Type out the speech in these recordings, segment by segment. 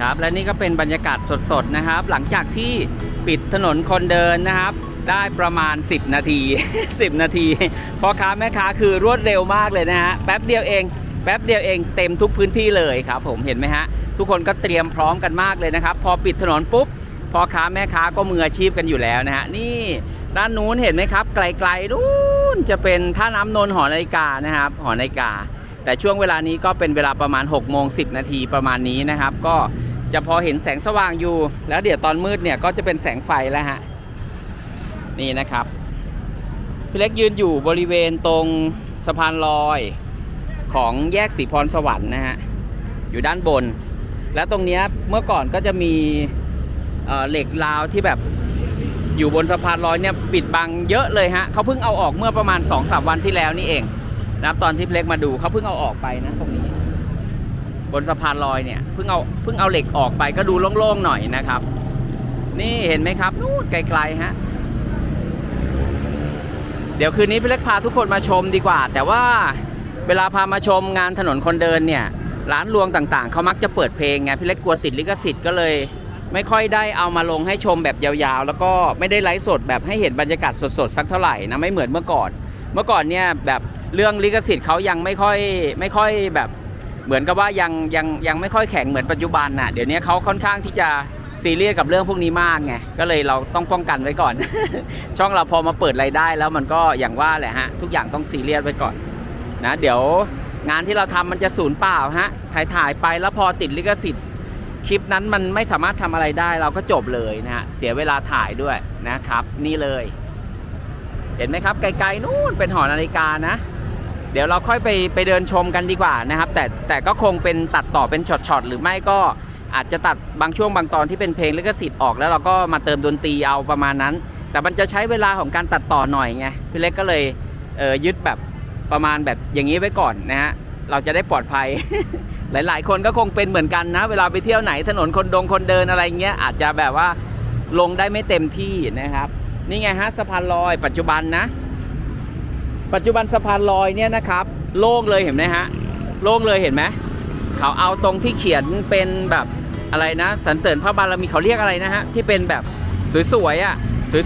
ครับและนี่ก็เป็นบรรยากาศสดๆนะครับ หลังจากที่ปิดถนนคนเดินนะครับ ได้ประมาณ 10 นาที 10 นาทีพ่อค้าแม่ค้าคือรวดเร็วมากเลยนะฮะแป๊บเดียวเองแป๊บเดียวเองเต็มทุกพื้นที่เลยครับ ผมเห็นไหมฮะทุกคนก็เตรียมพร้อมกันมากเลยนะครับ พอปิดถนนปุ๊บพ่อค้าแม่ค้าก็มืออาชีพกันอยู่แล้วนะฮะนี่ด้านนู้นเห็นไหมครับ ไกลๆนู้นจะเป็นท่าน้ำนนท์หอนาฬิกานะครับ หอนาฬิกา แต่ช่วงเวลานี้ก็เป็นเวลาประมาณ6โมง10นาทีประมาณนี้นะครับ ก็ จะพอเห็นแสงสว่างอยู่ แล้วเดี๋ยวตอนมืดเนี่ยก็จะเป็นแสงไฟแล้วฮะ นี่นะครับ พี่เล็กยืนอยู่บริเวณตรงสะพานลอยของแยกสีพรสวรรค์นะฮะ อยู่ด้านบน แล้วตรงนี้เมื่อก่อนก็จะมีเเหล็กราวที่แบบอยู่บนสะพานลอยเนี่ยปิดบังเยอะเลยฮะเขาเพิ่งเอาออกเมื่อประมาณ2-3วันที่แล้วนี่เองนะครับตอนที่เพล็กมาดูเขาเพิ่งเอาออกไปนะตรงนี้ บนสะพานลอยเนี่ยเพิ่งเอาเพิ่งเอาเหล็กออกไปก็ดูโล่งๆหน่อยนะครับ นี่เห็นไหมครับนู่นไกลๆฮะเดี๋ยวคืนนี้พี่เล็กพาทุกคนมาชมดีกว่า แต่ว่าเวลาพามาชมงานถนนคนเดินเนี่ย ร้านรวงต่างๆ เขามักจะเปิดเพลงไงพี่เล็กกลัวติดลิขสิทธิ์ก็เลย ไม่ค่อยได้เอามาลงให้ชมแบบยาวๆ แล้วก็ไม่ได้ไลฟ์สดแบบให้เห็นบรรยากาศสดๆสักเท่าไหร่นะไม่เหมือนเมื่อก่อน เมื่อก่อนเนี่ยแบบเรื่องลิขสิทธิ์เขายังไม่ค่อยไม่ค่อยแบบ เหมือนกับว่ายังยังยังไม่ค่อยแข็งเหมือนปัจจุบันน่ะเดี๋ยวนี้เขาค่อนข้างที่จะซีเรียสกับเรื่องพวกนี้มากไงก็เลยเราต้องป้องกันไว้ก่อน ช่องเราพอมาเปิดรายได้แล้วมันก็อย่างว่าแหละฮะทุกอย่างต้องซีเรียสไว้ก่อนนะเดี๋ยวงานที่เราทำมันจะสูญเปล่าฮะถ่ายถ่ายไปแล้วพอติดลิขสิทธิ์คลิปนั้นมันไม่สามารถทำอะไรได้เราก็จบเลยนะฮะเสียเวลาถ่ายด้วยนะครับ นี่เลย เห็นไหมครับไกลๆนู่นเป็นหอนาฬิกานะ เดี๋ยวเราค่อยไปไปเดินชมกันดีกว่านะครับ แต่แต่ก็คงเป็นตัดต่อเป็นช็อตๆหรือไม่ก็อาจจะตัดบางช่วงบางตอนที่เป็นเพลงลิขสิทธิ์ออกแล้วเราก็มาเติมดนตรีเอาประมาณนั้น แต่มันจะใช้เวลาของการตัดต่อหน่อยไงพี่เล็กก็เลยเออยึดแบบประมาณแบบอย่างนี้ไว้ก่อนนะฮะเราจะได้ปลอดภัย หลาย ๆ คนก็คงเป็นเหมือนกันนะ เวลาไปเที่ยวไหนถนนคนดงคนเดินอะไรเงี้ยอาจจะแบบว่าลงได้ไม่เต็มที่นะครับ นี่ไงฮะสะพานลอยปัจจุบันนะ ปัจจุบันสะพานลอยเนี่ยนะครับ โล่งเลยเห็นไหมฮะ โล่งเลยเห็นไหมเขาเอาตรงที่เขียนเป็นแบบอะไรนะสรรเสริญพระบารมีเขาเรียกอะไรนะฮะที่เป็นแบบสวยๆอะ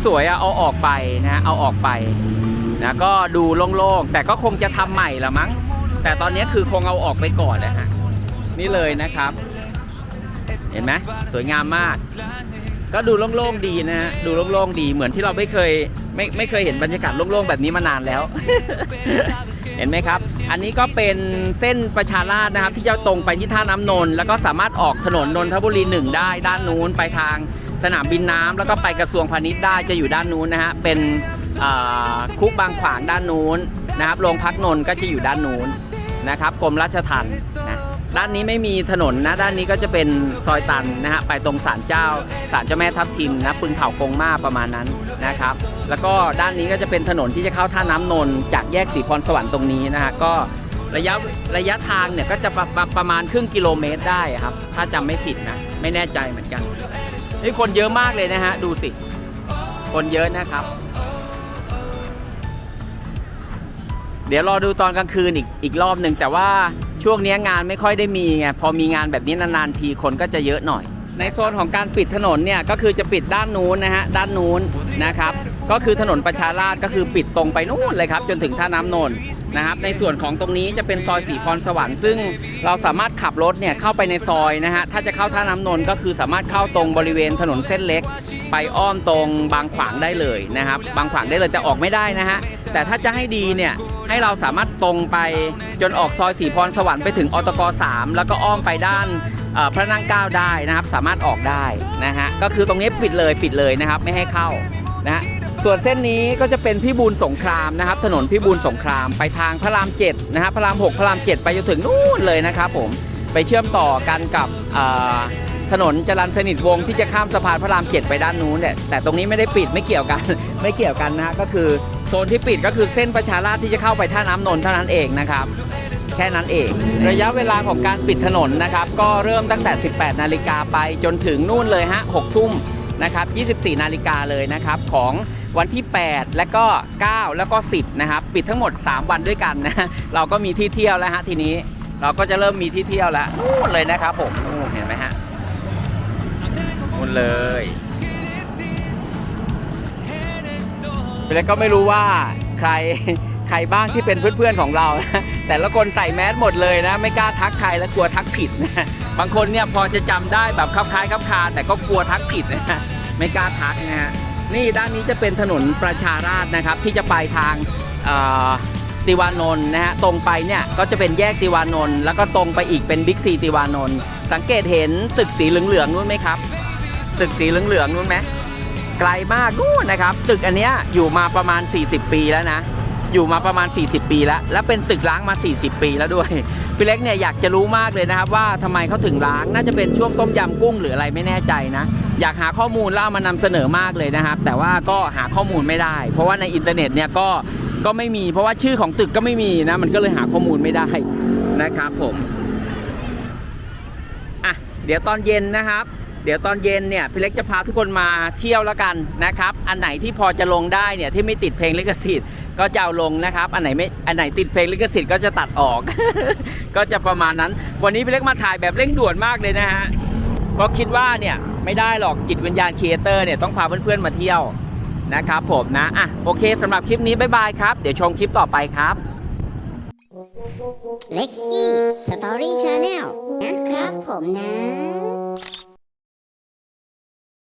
สวยๆอะเอาออกไปนะเอาออกไปนะก็ดูโล่งๆแต่ก็คงจะทำใหม่ละมั้ง แต่ตอนนี้คือคงเอาออกไปก่อนนะฮะนี่เลยนะครับ เห็นไหมสวยงามมาก ก็ดูโล่งๆดีนะฮะดูโล่งๆดีเหมือนที่เราไม่เคย ไม่ไม่เคยเห็นบรรยากาศโล่งๆแบบนี้มานานแล้ว เห็นไหมครับ อันนี้ก็เป็นเส้นประชาราษฎร์นะครับ ที่จะตรงไปที่ท่าน้ำนนแล้วก็สามารถออกถนนนนทบุรีหนึ่งได้ ด้านนู้นไปทางสนามบินน้ำแล้วก็ไปกระทรวงพาณิชย์ได้จะอยู่ด้านนู้นนะฮะเป็นคุกบางขวางด้านนู้นนะครับโรงพักนนท์ก็จะอยู่ด้านนู้นนะครับกรมราชทัณฑ์นะ ด้านนี้ไม่มีถนนนะด้านนี้ก็จะเป็นซอยตันนะฮะไปตรงศาลเจ้าศาลเจ้าแม่ทับทิมนะปึงเถากงมาประมาณนั้นนะครับ แล้วก็ด้านนี้ก็จะเป็นถนนที่จะเข้าท่าน้ำนนท์จากแยกสีพรสวรรค์ตรงนี้นะฮะก็ระยะระยะทางเนี่ยก็จะประประประมาณครึ่งกิโลเมตรได้ครับ ถ้าจำไม่ผิดนะ ไม่แน่ใจเหมือนกันนี่คนเยอะมากเลยนะฮะ ดูสิ คนเยอะนะครับ เดี๋ยวรอดูตอนกลางคืนอีกอีกรอบหนึ่งแต่ว่า ช่วงนี้งานไม่ค่อยได้มีไงพอมีงานแบบนี้นานๆทีคนก็จะเยอะหน่อย ในโซนของการปิดถนนเนี่ยก็คือจะปิดด้านนู้นนะฮะด้านนู้นนะครับก็คือถนนประชาราษฎร์ก็คือปิดตรงไปนู่นเลยครับจนถึงท่าน้ำนนท์นะครับในส่วนของตรงนี้จะเป็นซอยสีพรสวรรค์ซึ่งเราสามารถขับรถเนี่ยเข้าไปในซอยนะฮะถ้าจะเข้าท่าน้ำนนท์ก็คือสามารถเข้าตรงบริเวณถนนเส้นเล็ก ไปอ้อมตรงบางขวางได้เลยนะครับ บางขวางได้เลยแต่ออกไม่ได้นะฮะ แต่ถ้าจะให้ดีเนี่ยให้เราสามารถตรงไปจนออกซอยสีพรสวรรค์ไปถึงอตก3แล้วก็อ้อมไปด้านพระนั่งเก้าได้นะครับ สามารถออกได้นะฮะ ก็คือตรงนี้ปิดเลยปิดเลยนะครับ ไม่ให้เข้านะฮะส่วนเส้นนี้ก็จะเป็นพิบูลสงครามนะครับ ถนนพิบูลสงครามไปทางพระราม7นะฮะพระราม 6 พระราม 7 ไปจนถึงนู่นเลยนะครับผมไปเชื่อมต่อกันกับ ถนนจรัญสนิทวงศ์ที่จะข้ามสะพานพระรามเจ็ดไปด้านนู้นเนี่ยแต่ตรงนี้ไม่ได้ปิดไม่เกี่ยวกัน ไม่เกี่ยวกันนะฮะก็คือโซนที่ปิดก็คือเส้นประชาราษฎร์ที่จะเข้าไปท่าน้ำนนท์เท่านั้นเองนะครับ แค่นั้นเอง ระยะเวลาของการปิดถนนนะครับ ก็เริ่มตั้งแต่ 18 นาฬิกาไปจนถึงนู่นเลยฮะ6ทุ่มนะครับ 24 นาฬิกาเลยนะครับของวันที่ 8 และก็ 9 แล้วก็ 10 นะครับ ปิดทั้งหมด 3 วันด้วยกันนะ เราก็มีที่เที่ยวแล้วฮะทีนี้ เราก็จะเริ่มมีที่เที่ยวแล้วนู่นเลยนะครับผม เลยพี่เล็กก็ไม่รู้ว่าใครใครบ้างที่เป็นเพื่อนๆของเรานะแต่ละคนใส่แมสหมดเลยนะ ไม่กล้าทักใครและกลัวทักผิดนะบางคนเนี่ยพอจะจำได้แบบคลับคล้ายคลับคา แต่ก็กลัวทักผิดนะไม่กล้าทักนะฮะนี่ด้านนี้จะเป็นถนนประชาราษนะครับ ที่จะไปทางติวานนท์นะฮะตรงไปเนี่ยก็จะเป็นแยกติวานนท์แล้วก็ตรงไปอีกเป็นบิ๊กซีติวานนท์สังเกตเห็นตึกสีเหลืองๆนู้นไหมครับ ตึกสีเหลืองๆนู้นไหมไกลมากนู่นนะครับ ตึกอันเนี้ยอยู่มาประมาณ 40 ปีแล้วนะ อยู่มาประมาณ 40 ปีแล้ว และเป็นตึกล้างมา 40 ปีแล้วด้วยพี่เล็กเนี่ยอยากจะรู้มากเลยนะครับ ว่าทำไมเขาถึงล้างน่าจะเป็นช่วงต้มยำกุ้งหรืออะไรไม่แน่ใจนะอยากหาข้อมูลแล้วเอามานำเสนอมากเลยนะครับ แต่ว่าก็หาข้อมูลไม่ได้ เพราะว่าในอินเทอร์เน็ตเนี่ยก็ก็ไม่มีเพราะว่าชื่อของตึกก็ไม่มีนะ มันก็เลยหาข้อมูลไม่ได้นะครับผมอะเดี๋ยวตอนเย็นนะครับ เดี๋ยวตอนเย็นเนี่ยพี่เล็กจะพาทุกคนมาเที่ยวแล้วกันนะครับ อันไหนที่พอจะลงได้เนี่ยที่ไม่ติดเพลงลิขสิทธิ์ก็จะเอาลงนะครับ อันไหนไม่อันไหนติดเพลงลิขสิทธิ์ก็จะตัดออก ก็จะประมาณนั้น วันนี้พี่เล็กมาถ่ายแบบเร่งด่วนมากเลยนะฮะเพราะคิดว่าเนี่ยไม่ได้หรอกจิตวิญญาณครีเอเตอร์เนี่ยต้องพาเพื่อนๆมาเที่ยวนะครับผมนะอะโอเคสำหรับคลิปนี้บ๊ายบายครับ เดี๋ยวชมคลิปต่อไปครับเล็กกี้สตอรี่ชาแนลนะครับผมนะ